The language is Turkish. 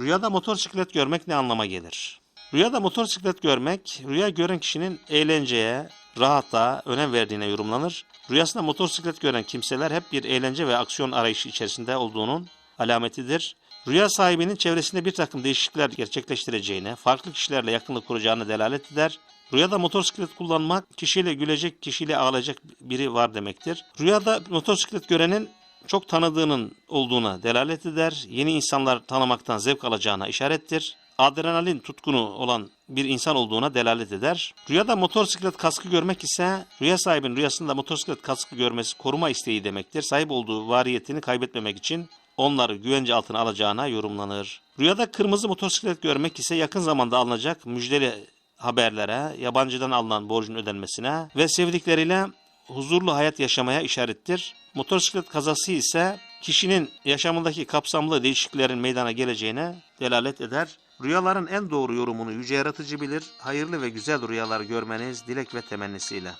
Rüyada motosiklet görmek ne anlama gelir? Rüyada motosiklet görmek, rüya gören kişinin eğlenceye, rahata önem verdiğine yorumlanır. Rüyasında motosiklet gören kimseler hep bir eğlence ve aksiyon arayışı içerisinde olduğunun alametidir. Rüya sahibinin çevresinde bir takım değişiklikler gerçekleştireceğine, farklı kişilerle yakınlık kuracağına delalet eder. Rüyada motosiklet kullanmak, kişiyle gülecek, kişiyle ağlayacak biri var demektir. Rüyada motosiklet görenin çok tanıdığının olduğuna delalet eder. Yeni insanlar tanımaktan zevk alacağına işarettir. Adrenalin tutkunu olan bir insan olduğuna delalet eder. Rüyada motosiklet kaskı görmek ise rüya sahibinin rüyasında motosiklet kaskı görmesi koruma isteği demektir. Sahip olduğu variyetini kaybetmemek için onları güvence altına alacağına yorumlanır. Rüyada kırmızı motosiklet görmek ise yakın zamanda alınacak müjdeli haberlere, yabancıdan alınan borcun ödenmesine ve sevdikleriyle huzurlu hayat yaşamaya işarettir. Motosiklet kazası ise kişinin yaşamındaki kapsamlı değişikliklerin meydana geleceğine delalet eder. Rüyaların en doğru yorumunu yüce yaratıcı bilir. Hayırlı ve güzel rüyalar görmeniz dilek ve temennisiyle.